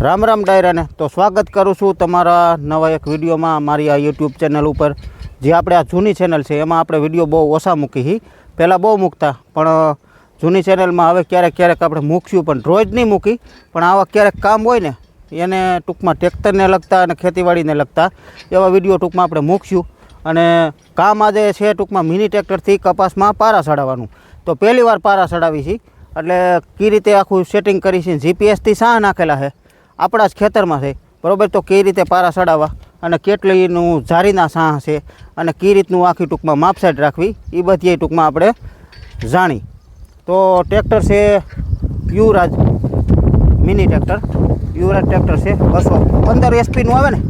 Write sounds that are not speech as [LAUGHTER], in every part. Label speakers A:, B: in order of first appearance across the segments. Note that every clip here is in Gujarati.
A: રામ રામ ડાયરાને. તો સ્વાગત કરું છું તમારા નવા એક વિડીયોમાં મારી આ યુટ્યુબ ચેનલ ઉપર. જે આપણે આ જૂની ચેનલ છે, એમાં આપણે વીડિયો બહુ ઓછા મૂકી હી. પહેલાં બહુ મૂકતા, પણ જૂની ચેનલમાં હવે ક્યારેક ક્યારેક આપણે મૂકશું પણ રોજ નહીં મૂકી. પણ આવા ક્યારેક કામ હોય ને, એને ટૂંકમાં ટ્રેક્ટરને લગતા અને ખેતીવાડીને લગતા એવા વીડિયો ટૂંકમાં આપણે મૂકશું અને કામ આજે છે ટૂંકમાં મિની ટ્રેક્ટરથી કપાસમાં પારા ચડાવવાનું. તો પહેલી વાર પારા ચડાવી છે એટલે કઈ રીતે આખું સેટિંગ કરી છે જીપીએસથી શા નાખેલા છે આપણા જ ખેતરમાં છે. બરાબર? તો કઈ રીતે પારા ચડાવવા અને કેટલીનું ઝારીના સાહ છે અને કઈ રીતનું આખી ટૂંકમાં માપસાઈટ રાખવી એ બધી ટૂંકમાં આપણે જાણી. તો ટ્રેક્ટર છે Yuvraj mini tractor. Yuvraj tractor છે બસો. પંદર એસપીનું આવે ને?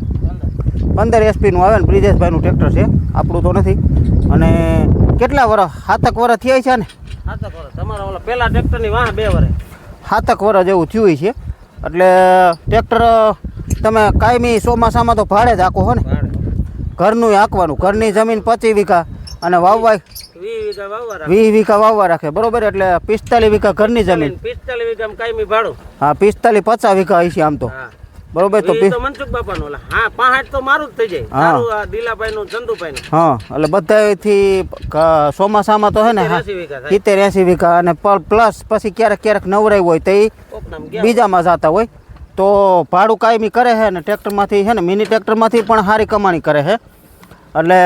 A: પંદર એસપીનું આવે ને? બ્રિજેશભાઈનું ટ્રેક્ટર છે. આપણું તો નથી. અને કેટલા વર્ષ સાતક વર્ષ થયા છે ને?
B: સાતક વર્ષ તમારા ઓલા પહેલાં ટ્રેક્ટરની વાહ બે વર્ષ
A: સાતક વર્ષ જેવું થયું છે. એટલે ટ્રેક્ટર તમે કાયમી ચોમાસામાં તો ભાડે જ આખો હો ને? ઘરનું હાંકવાનું ઘરની જમીન પચીસ વીઘા અને વાવવા
B: વીસ વીઘા વાવવા રાખે.
A: વીસ વીઘા વાવવા રાખે. બરોબર? એટલે પિસ્તાલીસ વીઘા ઘરની જમીન.
B: પિસ્તાલીસ વીઘા કાયમી ભાડું.
A: હા પિસ્તાલીસ પચાસ વીઘા હશે આમ તો.
B: હા.
A: બરોબર તો
B: મનસુખ બાપાનો ઓલા હા પાંહાટ તો મારું જ થઈ જાય.
A: હા.
B: દિલાભાઈ નું ચંદુભાઈ નું
A: હા એટલે બધાથી ચોમાસામાં તો હે ને હા
B: 80 વીઘા થાય.
A: સિત્તેર એંસી વીઘા અને પ્લસ પછી ક્યારેક ક્યારેક નવરાઈ હોય તો એ બીજામાં જતા હોય. તો ભાડું કાયમી કરે છે ને ટ્રેક્ટરમાંથી છે ને મિની ટ્રેક્ટરમાંથી પણ સારી કમાણી કરે છે એટલે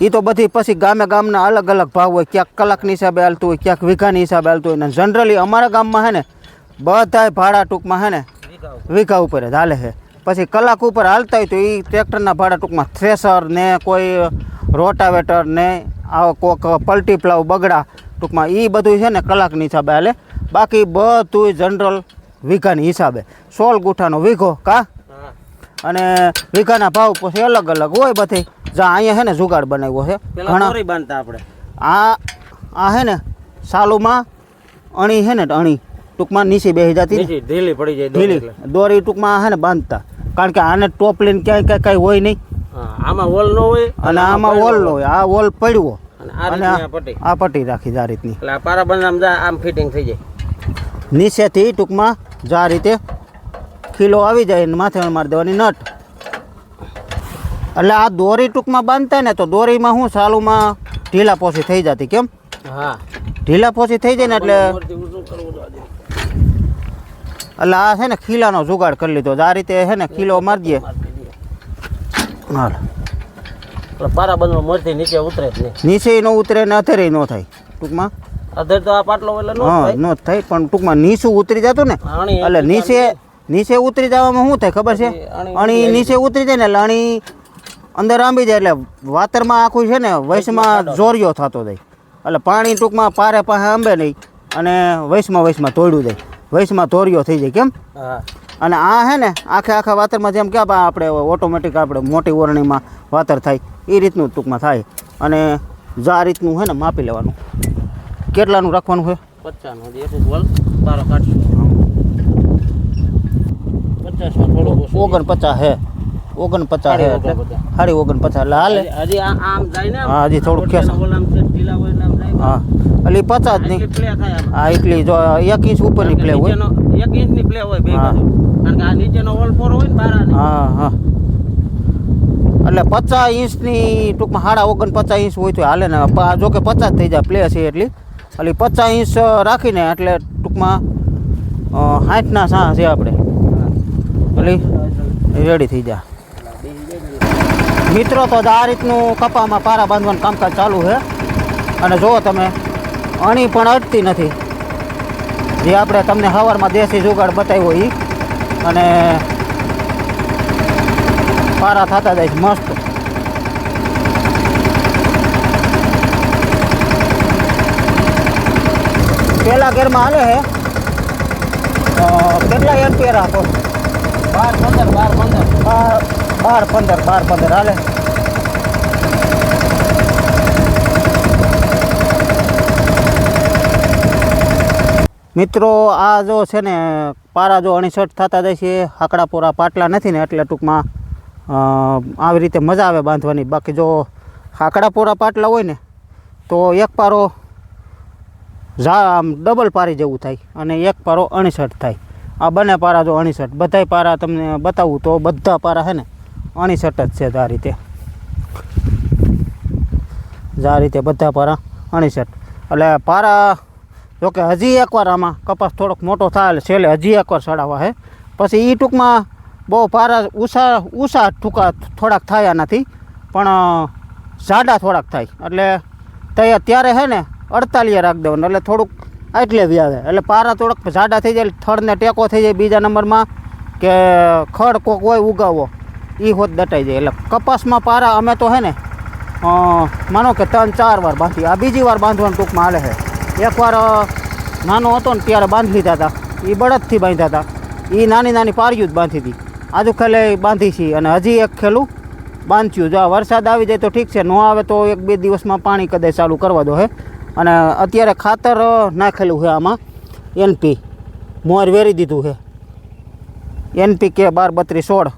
A: એ તો બધી પછી ગામે ગામના અલગ અલગ ભાવ હોય. ક્યાંક કલાકની હિસાબે હાલતું હોય ક્યાંક વીઘાની હિસાબે હાલતું હોય. ને જનરલી અમારા ગામમાં છે ને બધાય ભાડા ટૂંકમાં છે ને
B: વીઘા ઉપર.
A: જ હાલે છે. પછી કલાક ઉપર હાલતા હોય તો એ ટ્રેક્ટરના ભાડા ટૂંકમાં થ્રેસર ને કોઈ રોટાવેટર ને આવો કોક પલટી પ્લાવ બગડા ટૂંકમાં એ બધું છે ને કલાકની હિસાબે હાલે. બાકી બધું જનરલ વીઘાની હિસાબે. સોળ ગુઠાનો વીઘો કા? અને વીઘાના ભાવ પછી અલગ અલગ હોય બધી. જ્યાં અહીંયા છે ને જુગાડ બનાવ્યો છે. ઘણા
B: બાંધતા આપણે.
A: આ આ છે ને સાલુમાં અણી છે ને અણી. ટૂંકમાં નીચે બેસી જતી
B: ઢીલી પડી જાય દોરી
A: ઢીલી. દોરી ટૂંકમાં હે ને બાંધતા. કારણ કે આને ટોપ લઈને ક્યાંય ક્યાંય કાંઈ હોય નહીં.
B: આમાં વોલ ન હોય
A: અને આમાં વોલ હોય. આ વોલ પડ્યો.
B: અને આ પટ્ટી.
A: રાખી આ રીતની.
B: એટલે પારા બંધામ જા આમ ફિટિંગ થઈ જાય.
A: નીચેથી ટૂંકમાં જો આ રીતે ખીલો આવી જાય અને માથે મારી દેવાની નટ. એટલે આ દોરી ટૂંકમાં બાંધતા ને તો દોરીમાં હું સાલુમાં ઢીલા પોસી થઈ જતી કેમ?
B: હા.
A: ઢીલા પોસી થઈ જાય ને એટલે
B: ઉપરથી ઊંચું કરવું તો આજે.
A: એટલે આ છે ને ખીલાનો જુગાડ કરી લીધો. આ રીતે છે ને ખીલો મારી દઈએ હાલ.
B: એટલે પારા બંધમાં મોરથી નીચે ઉતરે જ નહીં.
A: નીચે ન ઉતરે ને અથેરે ન થાય. ટૂંકમાં?
B: અધેર તો આ પાટલો એટલે
A: હા ન થાય પણ ટૂંકમાં નીચું ઉતરી જતું ને એટલે નીચે નીચે ઉતરી જવામાં શું થાય ખબર છે?
B: અણી
A: અણી નીચે ઉતરી જાય ને એટલે અણી અંદર આંબી જાય એટલે વાતરમાં આખું છે ને વૈશમાં જોરિયો થતો જાય. એટલે પાણી ટૂંકમાં પારે પાસે આંબે નહીં અને વૈશમાં વૈશમાં તોડ્યું જાય. વૈશમાં ધોરિયો થઈ જાય કેમ? અને આ હે ને આખે આખા વાતરમાં જેમ કે આપણે ઓટોમેટિક આપણે મોટી ઓરણીમાં વાતર થાય એ રીતનું ટૂંકમાં થાય. અને જા રીતનું છે ને માપી લેવાનું. કેટલાનું રાખવાનું છે ઓગણપચાસ હે. ઓગણપચાસ હે
B: સાડી ઓગણપચાસ.
A: એટલે હાલે.
B: હજી-.
A: હા, થોડુંક. હા. એટલે
B: પચાસની.
A: હા એટલી જો એક ઇંચ ઉપરની પ્લે હોય.
B: એક એક ઇંચની પ્લે હોય
A: હા.
B: કારણ કે આ નીચેનો wall ફોર હોય ને બારાને.
A: હા હા. એટલે પચાસ ઇંચની ટૂંકમાં સાડા ઓગણપચાસ ઇંચ હોય તો હાલે ને. જો કે પચાસ થઈ જાય પ્લે છે એટલી. એટલે પચાસ ઇંચ રાખીને એટલે ટૂંકમાં સાઠના સા છે આપણે એટલે રેડી થઈ જાય મિત્રો તો આ રીતનું કપામાં પારા બાંધવાનું કામકાજ ચાલુ છે. અને જુઓ તમે અણી પણ અટતી નથી. જે આપણે તમને સવારમાં દેશી જુગાડ બતાવ્યો એ અને પારા થતા જાય છે મસ્ત. પેલા ગેરમાં હાલે છે અ, કેટલા એમ્પિયર આપો
B: બાર પંદર બાર પંદર.
A: બાર બાર પંદર બાર પંદર હાલે. મિત્રો, આ જો છે ને, પારા જો અણીસઠ થતા જાય છે હાકડાપોરા પાટલા નથી ને એટલે ટૂંકમાં આવી રીતે મજા આવે બાંધવાની. બાકી જો હાકડાપોરા પાટલા હોય ને, તો એક પારો ઝા આમ ડબલ પારી જેવું થાય અને એક પારો અણીસઠ થાય. આ બંને પારા જો અણીસઠ. બધાય પારા તમને બતાવું તો બધા પારા છે ને, અણીસઠ જ છે આ રીતે. આ રીતે બધા પારા અણીસઠ. એટલે પારા જોકે હજી એકવાર આમાં કપાસ થોડોક મોટો થાય એટલે છેલ્લે હજી એકવાર સડાવવા છે પછી એ ટૂંકમાં બહુ પારા ઉષા ઉષા ટૂંકા થોડાક થાય નથી પણ જાડા થોડાક થાય. એટલે તૈયાર ત્યારે છે ને અડતાલીએ રાખી દેવાનું, એટલે થોડુંક આટલે વ્યાવે. એટલે પારા થોડાક જાડા થઈ જાય થડને ટેકો થઈ જાય બીજા નંબરમાં કે ખડ કોક હોય ઉગાવો એ હોત દટાઈ જાય. એટલે કપાસમાં પારા અમે તો હે ને માનો કે ત્રણ ચાર વાર બાંધી આ બીજી વાર બાંધવાનું ટૂંકમાં હાલે છે એકવાર નાનો હતો ને ત્યારે બાંધી લીધા હતા. એ બળદથી બાંધ્યા હતા. એ નાની નાની પારિયું જ બાંધી હતી. આજુ ખેલે બાંધી છે અને હજી એક ખેલું બાંધ્યું. જો આ વરસાદ આવી જાય તો ઠીક છે, ન આવે તો એક બે દિવસમાં પાણી કદાચ ચાલુ કરવા દો, હે. અને અત્યારે ખાતર નાખેલું છે આમાં. એનપી મોર વેરી દીધું છે. એનપી કે બાર બત્રીસ સોળ,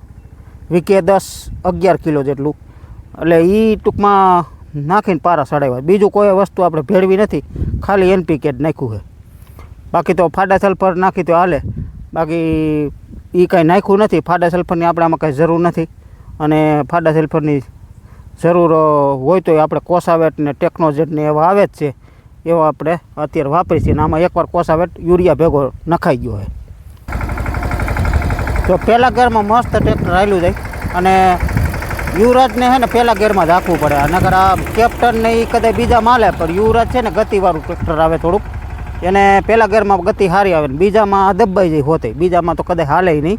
A: વીકે દસ અગિયાર કિલો જેટલું. એટલે એ ટૂંકમાં નાખીને પારા સડાવ્યા. બીજું કોઈ વસ્તુ આપણે ભેળવી નથી. ખાલી એનપીકે જ નાખ્યું છે. બાકી તો ફાડા સલ્ફર નાખી તો હાલે. બાકી એ કાંઈ નાખ્યું નથી. ફાડા સલ્ફરની આપણે આમાં કાંઈ જરૂર નથી. અને ફાડા સલ્ફરની જરૂર હોય તો આપણે કોસાવેટ ને ટેકનોજેટ ને એવા આવે જ છે. એવા આપણે અત્યારે વાપરી છીએ. અને આમાં એકવાર કોસાવેટ યુરિયા ભેગો નખાઈ ગયો હોય તો પહેલાં ઘરમાં મસ્ત ટ્રેક્ટર આવેલું જાય અને યુવરાજને છે ને પહેલાં ગેરમાં હાંકવું પડે. નકર આ કેપ્ટન ને એ કદાચ બીજા માલે, પણ યુવરાજ છે ને ગતિવાળું ટ્રેક્ટર આવે થોડુંક. એને પહેલાં ગેરમાં ગતિ સારી આવે ને બીજામાં દબાઈ જાય હોતે. બીજામાં તો કદાચ હાલે નહીં.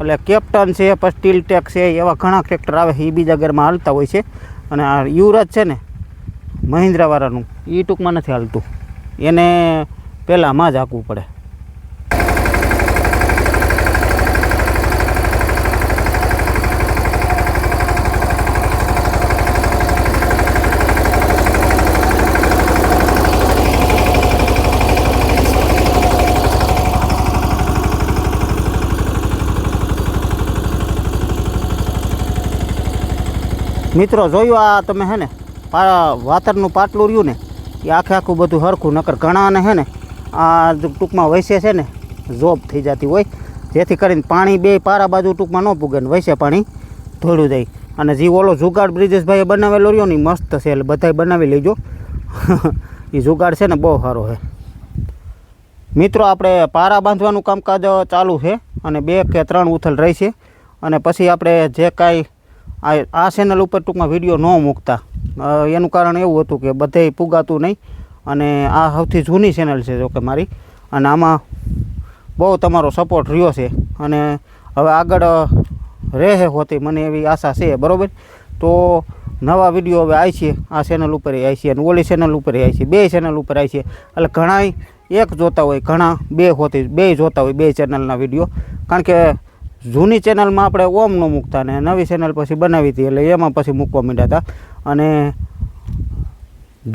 A: એટલે કેપ્ટન છે, પછી સ્ટીલ ટેક છે, એવા ઘણા ટ્રેક્ટર આવે એ બીજા ગેરમાં હાલતા હોય છે. અને આ યુવરાજ છે ને મહિન્દ્રાવાળાનું એ ટૂંકમાં નથી હાલતું. એને પહેલાંમાં જ હાંકવું પડે. મિત્રો, જોયું આ તમે હે ને વાતરનું પાટલું રહ્યું ને, એ આખે આખું બધું હરખું, નકર ઘણાને હે ને, આ ટૂંકમાં વૈસે છે ને, જોબ થઈ જતી હોય. જેથી કરીને પાણી બે પારા બાજુ ટૂંકમાં ન પૂગે ને વૈસે પાણી ધોળું જાય. અને જે ઓલો જુગાડ બ્રિજેશભાઈએ બનાવેલો રહ્યો ને મસ્ત છે, એટલે બધાય બનાવી લેજો. [LAUGHS] એ જુગાડ છે ને બહુ સારો છે. મિત્રો, આપણે પારા બાંધવાનું કામકાજ ચાલુ છે, અને બે કે ત્રણ ઉથલ રહી છે. અને પછી આપણે જે કાંઈ આ આ ચેનલ ઉપર ટૂંકમાં વીડિયો ન મૂકતા. એનું કારણ એવું હતું કે બધે પુગાતું નહીં અને આ સૌથી જૂની ચેનલ છે જોકે મારી. અને આમાં બહુ તમારો સપોર્ટ રહ્યો છે. અને હવે આગળ રહે હોતી મને એવી આશા છે, બરાબર? તો નવા વીડિયો હવે આવી છે. આ ચેનલ ઉપર આવી છે અને ઓલી ચેનલ ઉપર આવી છે. બે ચેનલ ઉપર આવી છે. એટલે ઘણાય એક જોતા હોય, ઘણા બે હોતી, બે જોતા હોય બે ચેનલના વીડિયો કારણ કે જૂની ચેનલમાં આપણે ઓમ ન મૂકતા ને નવી ચેનલ પછી બનાવી હતી એટલે એમાં પછી મૂકવા માંડ્યા હતા. અને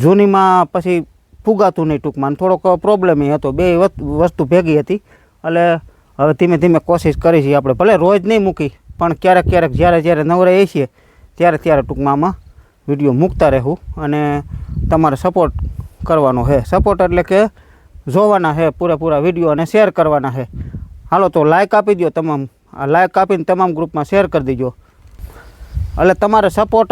A: જૂનીમાં પછી ફુગાતું નહીં ટૂંકમાં. થોડોક પ્રોબ્લેમ એ હતો. બે વસ્તુ ભેગી હતી. એટલે હવે ધીમે ધીમે કોશિશ કરી છીએ આપણે. ભલે રોજ નહીં મૂકી, પણ ક્યારેક ક્યારેક જ્યારે જ્યારે નવરે છીએ, ત્યારે ત્યારે ટૂંકમાં આમાં વીડિયો મૂકતા રહેવું અને તમારે સપોર્ટ કરવાનો છે. સપોર્ટ એટલે કે જોવાના છે પૂરેપૂરા વીડિયો અને શેર કરવાના છે. હાલો તો લાઇક આપી દો તમામ. આ લાઇક આપીને તમામ ગ્રુપમાં શેર કરી દેજો. એટલે તમારે સપોર્ટ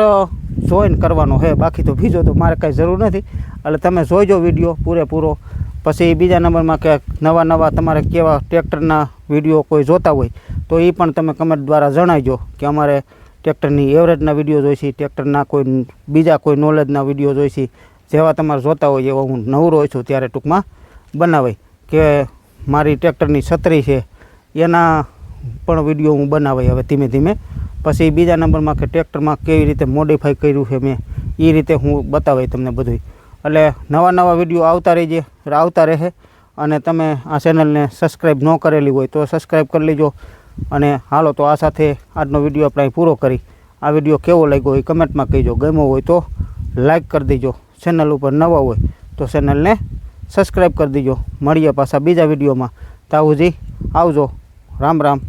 A: જોઈન કરવાનો છે. બાકી તો બીજો તો મારે કાંઈ જરૂર નથી. એટલે તમે જોઈજો વીડિયો પૂરેપૂરો. પછી બીજા નંબરમાં કે નવા નવા તમારે કેવા ટ્રેક્ટરના વીડિયો કોઈ જોતા હોય, તો એ પણ તમે કમેન્ટ દ્વારા જણાવજો કે અમારે ટ્રેક્ટરની એવરેજના વીડિયો જોઈશે ટ્રેક્ટરના કોઈ બીજા કોઈ નોલેજના વીડિયો જોઈશે જેવા તમારે જોતા હોય એવા હું નવરો છું ત્યારે ટૂંકમાં બનાવાય. કે મારી ટ્રેક્ટરની છત્રી છે, એના પણ વીડિયો હું બનાવાય હવે ધીમે ધીમે. પછી બીજા નંબરમાં કે ટ્રેક્ટરમાં કેવી રીતે મોડિફાઈ કર્યું છે મેં એ રીતે હું બતાવાય તમને બધું એટલે નવા નવા વીડિયો આવતા રહીજે, આવતા રહે. અને તમે આ ચેનલને સબસ્ક્રાઈબ ન કરેલી હોય તો સબસ્ક્રાઈબ કરી લેજો. અને હાલો તો આ સાથે આજનો વીડિયો આપણે પૂરો કરી. આ વીડિયો કેવો લાગ્યો એ કમેન્ટમાં કહીજો. ગમ્યો હોય તો લાઈક કરી દેજો. ચેનલ ઉપર નવા હોય તો ચેનલને સબસ્ક્રાઈબ કરી દેજો. મળીએ પાછા બીજા વિડીયોમાં. તાવુજી આવજો. રામ રામ.